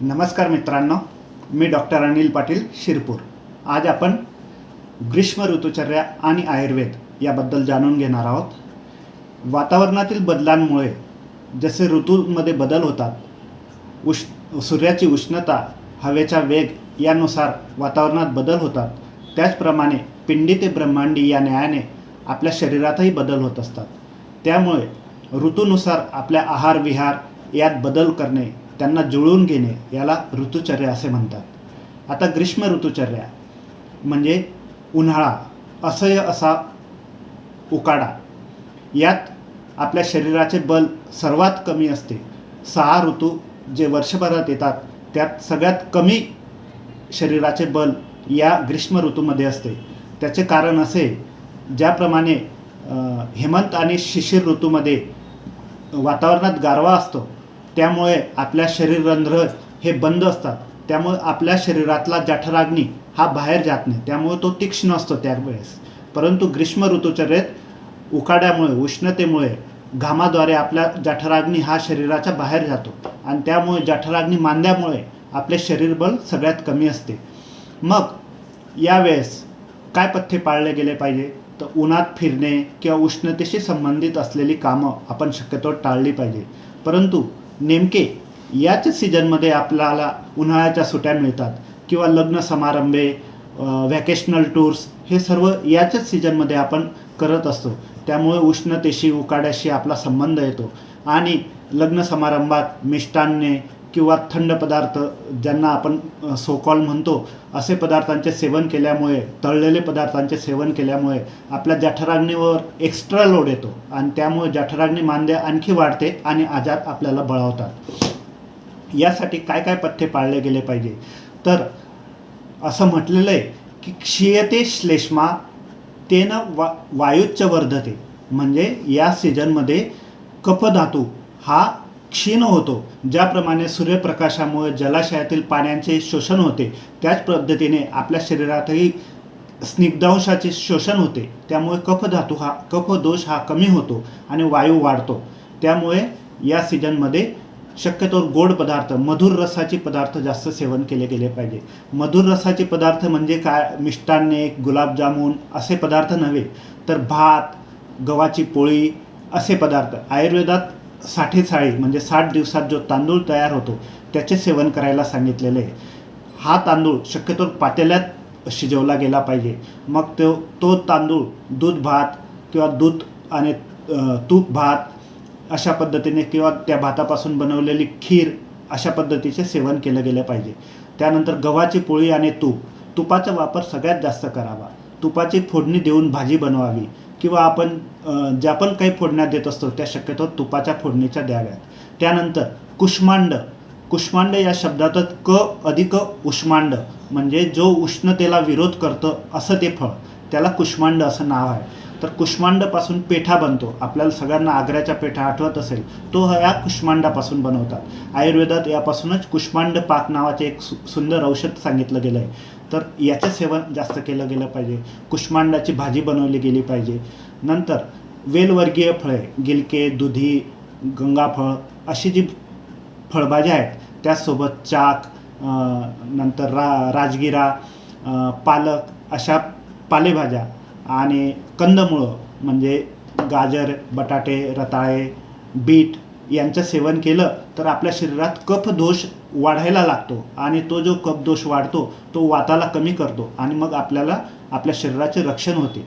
नमस्कार मित्रांनो मी डॉक्टर अनिल पाटील शिरपूर. आज आपण ग्रीष्म ऋतुचर्या आणि आयुर्वेद याबद्दल जाणून घेणार आहोत. वातावरणातील बदलांमुळे जसे ऋतूमध्ये बदल होतात उष् सूर्याची उष्णता हवेचा वेग यानुसार वातावरणात बदल होतात. त्याचप्रमाणे पिंडी ते ब्रह्मांडी या न्यायाने आपल्या शरीरातही बदल होत असतात. त्यामुळे ऋतूनुसार आपल्या आहार विहार यात बदल करणे त्यांना जुळवून घेणे याला ऋतुचर्या असे म्हणतात. आता ग्रीष्म ऋतुचर्या म्हणजे उन्हाळा असह्य असा उकाडा. यात आपल्या शरीराचे बल सर्वात कमी असते. सहा ऋतू जे वर्षभरात येतात त्यात सगळ्यात कमी शरीराचे बल या ग्रीष्म ऋतूमध्ये असते. त्याचे कारण असे ज्याप्रमाणे हेमंत आणि शिशिर ऋतूमध्ये वातावरणात गारवा असतो त्यामुळे आपल्या शरीररंध्र हे बंद असतात. त्यामुळे आपल्या शरीरातला जठराग्नी हा बाहेर जात नाही. त्यामुळे तो तीक्ष्ण असतो त्यावेळेस. परंतु ग्रीष्म ऋतूचर्येत उकाड्यामुळे उष्णतेमुळे घामाद्वारे आपल्या जठराग्नी हा शरीराच्या बाहेर जातो. आणि त्यामुळे जठराग्नी मांद्यामुळे आपले शरीरबल सगळ्यात कमी असते. मग यावेळेस काय पथ्य पाळले गेले पाहिजे? तर उन्हात फिरणे किंवा उष्णतेशी संबंधित असलेली कामं आपण शक्यतो टाळली पाहिजे. परंतु नेमके याच सीजनमध्ये आपल्याला उन्हाळ्याच्या सुट्या मिळतात किंवा लग्न समारंभे व्हॅकेशनल टूर्स हे सर्व याच्याच सीजनमध्ये आपण करत असतो. त्यामुळे उष्णतेशी उकाड्याशी आपला संबंध येतो. आणि लग्न समारंभात मिष्टान्ने किंवा थंड पदार्थ ज्यांना आपण सोकॉल म्हणतो असे पदार्थांचे सेवन केल्यामुळे तळलेले पदार्थांचे सेवन केल्यामुळे आपल्या जठराग्नीवर एक्स्ट्रा लोड येतो आणि त्यामुळे जठराग्नी मांद्य आणखी वाढते आणि आजार आपल्याला बळावतात. यासाठी काय काय पथ्य पाळले गेले पाहिजे? तर असं म्हटलेलं आहे की क्षीयते श्लेष्मा तेन वा वायुच्च वर्धते. म्हणजे या सीझनमध्ये कपधातू हा क्षीण होतो ज्याप्रमाणे सूर्यप्रकाशामुळे जलाशयातील पाण्याचे शोषण होते त्याच पद्धतीने आपल्या शरीरातही स्निग्धांशाचे शोषण होते. त्यामुळे कफधातू हा कफदोष हा कमी होतो आणि वायू वाढतो. त्यामुळे या सीझनमध्ये शक्यतो गोड पदार्थ मधुर रसाचे पदार्थ जास्त सेवन केले गेले पाहिजे. मधुर रसाचे पदार्थ म्हणजे काय? मिष्टान्ने गुलाबजामुन असे पदार्थ नव्हे तर भात गव्हाची पोळी असे पदार्थ. आयुर्वेदात साठे साळी म्हणजे साठ दिवसात जो तांदूळ तयार होतो त्याचे सेवन करायला सांगितलेले आहे. हा तांदूळ शक्यतोवर पातेल्यात शिजवला गेला पाहिजे. मग तो तो तांदूळ दूध भात किंवा दूध आणि तूप भात अशा पद्धतीने किंवा त्या भातापासून बनवलेली खीर अशा पद्धतीचे सेवन केलं गेलं पाहिजे. त्यानंतर गव्हाची पोळी आणि तूप. तुपाचा वापर सगळ्यात जास्त करावा. तुपाची फोडणी देऊन भाजी बनवावी. किंवा आपण ज्या पण काही फोडण्या देत असतो त्या शक्यतो तुपाच्या फोडणीच्या द्याव्यात. त्यानंतर कुष्मांड. कुष्मांड या शब्दातच क अधिक उष्मांड म्हणजे जो उष्णतेला विरोध करतं असं ते फळ. त्याला कुष्मांड असं नाव आहे. तर कुष्मांडपासून पेठा बनतो. आपल्याला सगळ्यांना आग्र्याच्या पेठा आठवत असेल तो ह्या कुष्मांडापासून बनवतात. आयुर्वेदात यापासूनच कुष्मांड पाक नावाचे एक सु सुंदर औषध सांगितलं गेलं आहे तर याचं सेवन जास्त केलं गेलं पाहिजे. कुष्मांडाची भाजी बनवली गेली पाहिजे. नंतर वेलवर्गीय फळे गिलके दुधी गंगाफळ अशी जी फळभाज्या आहेत त्यासोबत चाक नंतर रा राजगिरा पालक अशा पालेभाज्या आणि कंदमुळं म्हणजे गाजर बटाटे रताळे बीट यांचं सेवन केलं तर आपल्या शरीरात कफ दोष वाढायला लागतो. आणि तो जो कफ दोष वाढतो तो वाताला कमी करतो आणि मग आपल्याला आपल्या शरीराचे रक्षण होते.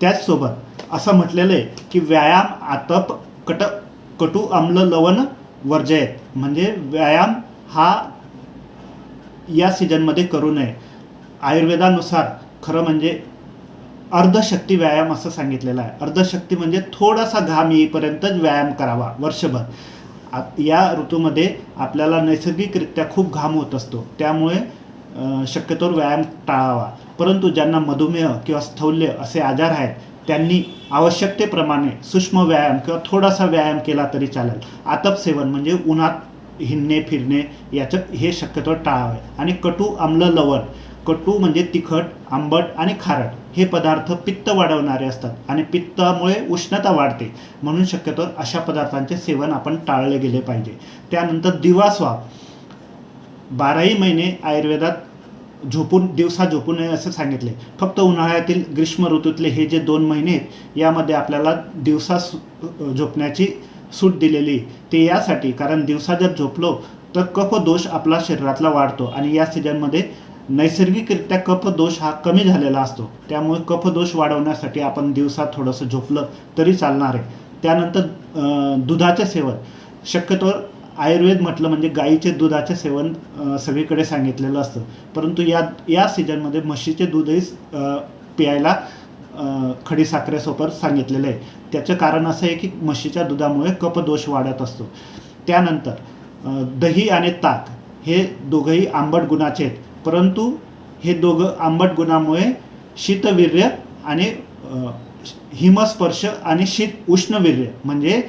त्याचसोबत असं म्हटलेलं आहे की व्यायाम आतप कट कटू आम्ल लवण वर्जयत म्हणजे व्यायाम हा या सीजनमध्ये करू नये. आयुर्वेदानुसार खरं म्हणजे अर्धशक्ती व्यायाम असं सांगितलेलं आहे. अर्धशक्ती म्हणजे थोडासा घाम येईपर्यंतच व्यायाम करावा वर्षभर. या ऋतूमध्ये आपल्याला नैसर्गिकरित्या खूप घाम होत असतो. त्यामुळे शक्यतोवर व्यायाम टाळावा. परंतु ज्यांना मधुमेह किंवा स्थौल्य असे आजार आहेत त्यांनी आवश्यकतेप्रमाणे सूक्ष्म व्यायाम किंवा थोडासा व्यायाम केला तरी चालेल. आतप सेवन म्हणजे उन्हात हिंडणे फिरणे याचं हे शक्यतो टाळावे. आणि कटू आम्ल लवण. कटू म्हणजे तिखट आंबट आणि खारट. हे पदार्थ पित्त वाढवणारे असतात आणि पित्तामुळे उष्णता वाढते. म्हणून शक्यतो अशा पदार्थांचे सेवन आपण टाळले गेले पाहिजे. त्यानंतर दिवास्वाप बाराही महिने आयुर्वेदात झोपून दिवसा झोपू नये असं सांगितले. फक्त उन्हाळ्यातील ग्रीष्म ऋतूतले हे जे दोन महिने आहेत यामध्ये आपल्याला दिवसा सु- झोपण्याची सूट दिलेली ते यासाठी कारण दिवसा जर झोपलो तर कफ दोष आपला शरीरातला वाढतो आणि या सीझनमध्ये नैसर्गिकरित्या कफ दोष हा कमी झालेला असतो. त्यामुळे कफ दोष वाढवण्यासाठी आपण दिवसा थोडंसं झोपलं तरी चालणार आहे. त्यानंतर दुधाचे सेवन. शक्यतोवर आयुर्वेद म्हटलं म्हणजे गाईचे दुधाचे सेवन सगळीकडे सांगितलेलं असतं. परंतु या या सीझनमध्ये म्हशीचे दूधही प्यायला खडी खडीसाखरेसोबत सांगितलेलं आहे त्याचं कारण असं आहे की म्हशीच्या दुधामुळे कपदोष वाढत असतो. त्यानंतर दही आणि ताक हे दोघंही आंबट गुणाचे आहेत. परंतु हे दोघं आंबट गुणामुळे शीतवीर्य आणि हिमस्पर्श आणि शीत उष्णवीर्य म्हणजे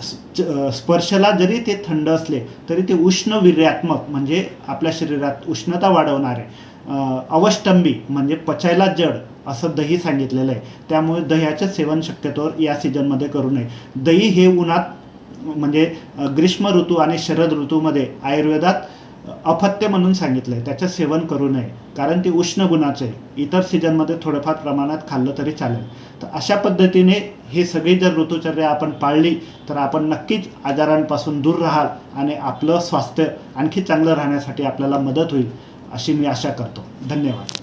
स- स्पर्शला जरी ते थंड असले तरी ते उष्णवीर्यात्मक म्हणजे आपल्या शरीरात उष्णता वाढवणारे. अवष्टंबी म्हणजे पचायला जड असं दही सांगितलेलं आहे. त्यामुळे दह्याचं सेवन शक्यतोवर या सीझनमध्ये करू नये. दही हे उन्हात म्हणजे ग्रीष्म ऋतू आणि शरद ऋतूमध्ये आयुर्वेदात अपथ्य म्हणून सांगितलं आहे त्याचं सेवन करू नये. कारण ते उष्ण गुणाचं आहे. इतर सीझनमध्ये थोडंफार प्रमाणात खाल्लं तरी चालेल. तर अशा पद्धतीने हे सगळी जर ऋतुचर्या आपण पाळली तर आपण नक्कीच आजारांपासून दूर राहाल आणि आपलं स्वास्थ्य आणखी चांगलं राहण्यासाठी आपल्याला मदत होईल अशी मी आशा करतो. धन्यवाद.